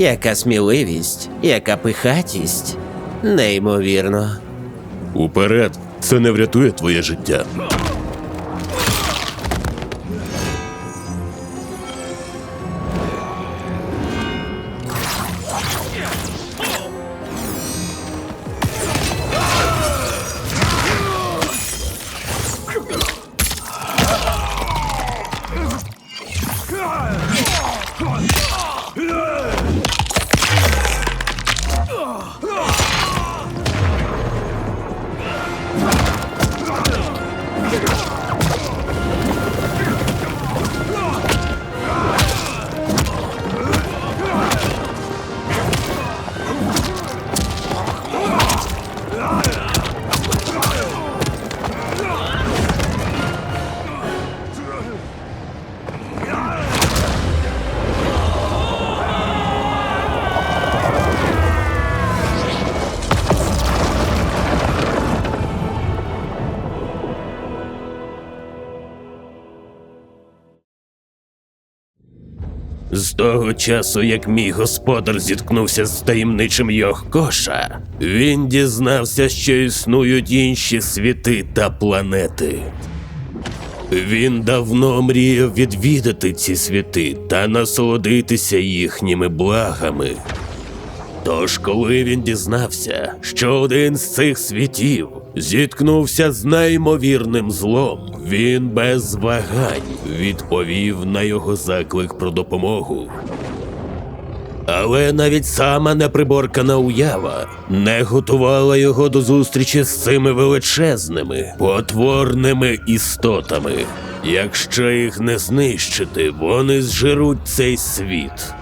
Яка сміливість, яка пихатість. Неймовірно. Уперед, це не врятує твоє життя. Yeah. З того часу, як мій господар зіткнувся з таємничим Йохкоша, він дізнався, що існують інші світи та планети. Він давно мріяв відвідати ці світи та насолодитися їхніми благами. Тож, коли він дізнався, що один з цих світів зіткнувся з неймовірним злом, він без вагань відповів на його заклик про допомогу. Але навіть сама неприборкана уява не готувала його до зустрічі з цими величезними, потворними істотами. Якщо їх не знищити, вони зжируть цей світ.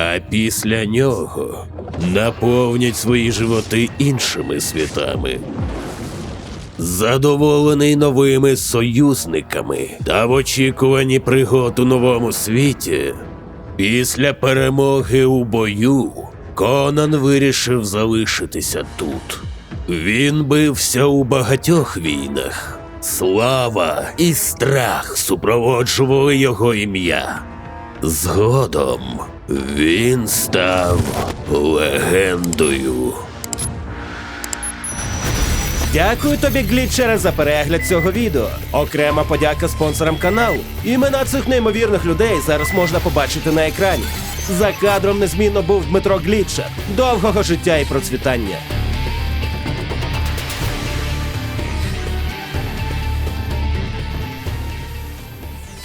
А після нього наповнять свої животи іншими світами. Задоволений новими союзниками та в очікуванні пригод у новому світі, після перемоги у бою Конан вирішив залишитися тут. Він бився у багатьох війнах. Слава і страх супроводжували його ім'я. Згодом він став легендою. Дякую тобі, глітчере, за перегляд цього відео. Окрема подяка спонсорам каналу. Імена цих неймовірних людей зараз можна побачити на екрані. За кадром незмінно був Дмитро Глітчер. Довгого життя і процвітання.